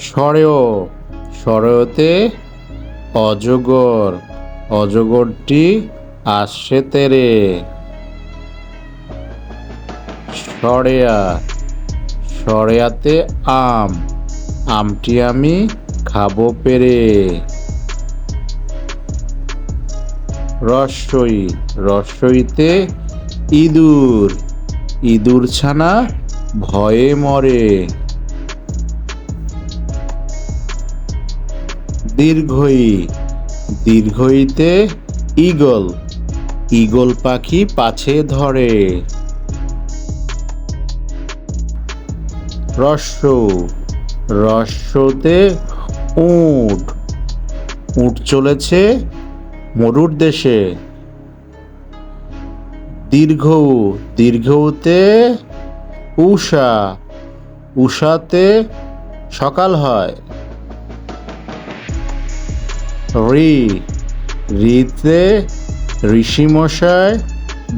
সরেও, সরেওতে অজগর, অজগরটি আসছে তেরে। সরেয়া, সরেয়াতে আম, আমটি আমি খাব পেরে। রসই, রসইতে ইঁদুর ইঁদুর ছানা ভয়ে মরে। দীর্ঘই, দীর্ঘইতে ঈগল ঈগল পাখি পাছে ধরে। রস্য, রস্যতে উট উট চলেছে মরুর দেশে। দীর্ঘ দীর্ঘতে উষা উষাতে সকাল হয়। রি রিতে ঋষিমশাই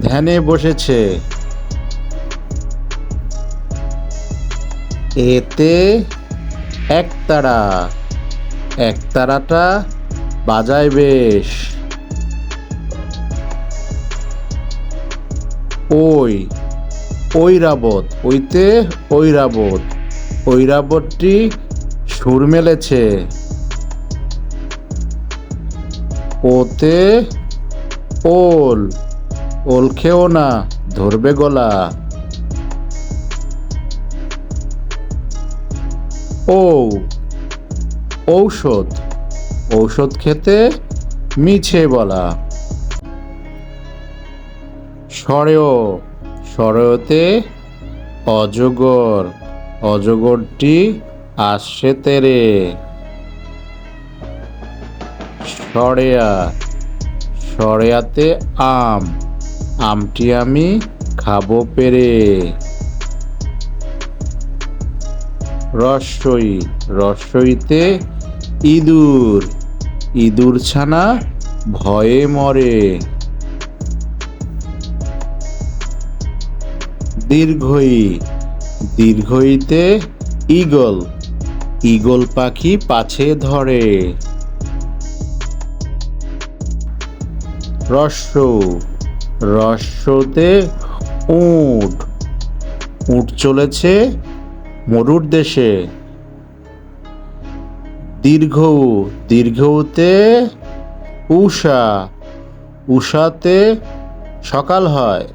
ধ্যানে বসেছে। এতে একতারা। একতারাটা বাজায় বেশ। ওই, ঐরাবত, ওইতে ঐরাবত। ঐরাবতটি সুর মেলেছে। ওতে ওল ওল খেও না, ধরবে গলা। ও ঔষধ ঔষধ খেতে মিছে বলা। সরেও, সরেওতে অজগর, অজগরটি আসছে তেরে। সরেয়া সরেয়াতে আম। আমটি আমি খাব পেরে। রসই। রসইতে ইঁদুর। ইঁদুর ছানা ভয়ে মরে। দীর্ঘই। দীর্ঘইতে ঈগল। ঈগল পাখি পাছে ধরে। রস্য, রস্যতে উট। উট চলেছে মরুর দেশে। দীর্ঘ, দীর্ঘতে উষা উষাতে সকাল হয়।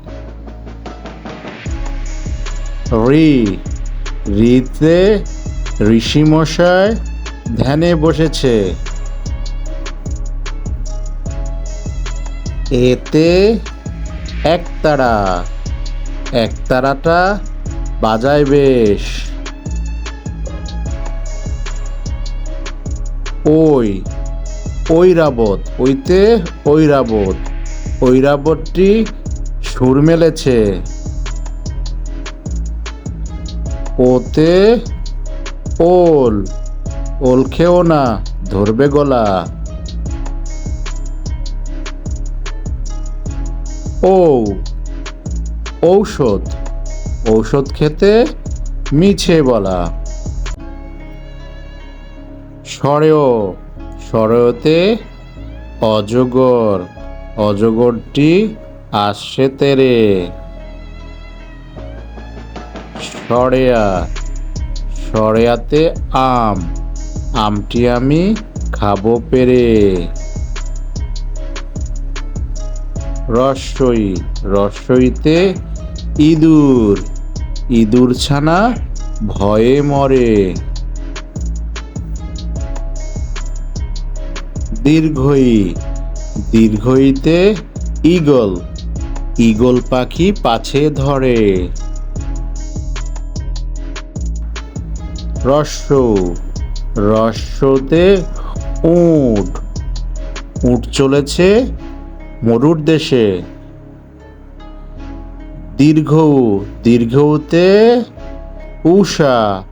রি, রিতে ঋষিমশাই ধ্যানে বসেছে। এতে একতারা একতারাটা বাজায় বেশ। ওই, ঐরাবত, ওইতে ঐরাবত। ঐরাবতটি সুর মেলেছে। ওতে ওল। ওল খেও না, ধরবে গলা। ও ঔষধ ঔষধ খেতে মিছে বলা। সরেও, সরেওতে অজগর, অজগরটি আসছে তেরে। সরেয়া, সরেয়াতে আম, আমটি আমি খাব পেরে। রসই, রসইতে ইঁদুর ইঁদুর ছানা ভয়ে মরে। দীর্ঘই, দীর্ঘইতে ঈগল ঈগল পাখি পাছে ধরে। রস্য রস্যতে উট উট চলেছে মরুর দেশে। দীর্ঘ দীর্ঘতে উষা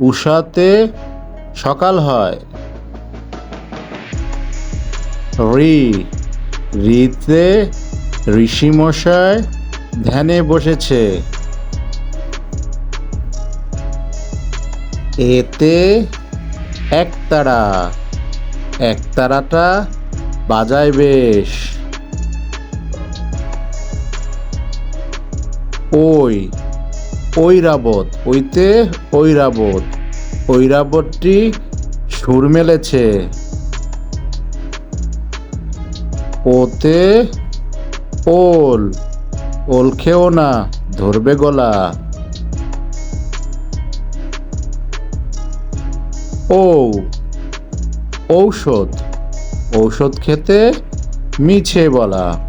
উষাতে সকাল হয়। রি, রিতে ঋষিমশাই ধ্যানে বসেছে। এতে একতারা, একতারাটা বাজায় বেশ। ওই, ঐরাবত, ওইতে ঐরাবত, ঐরাবতটি সুর মেলেছে। ওতে ওল ওল খেও না, ধরবে গলা। ও ঔষধ ঔষধ খেতে মিছে বলা।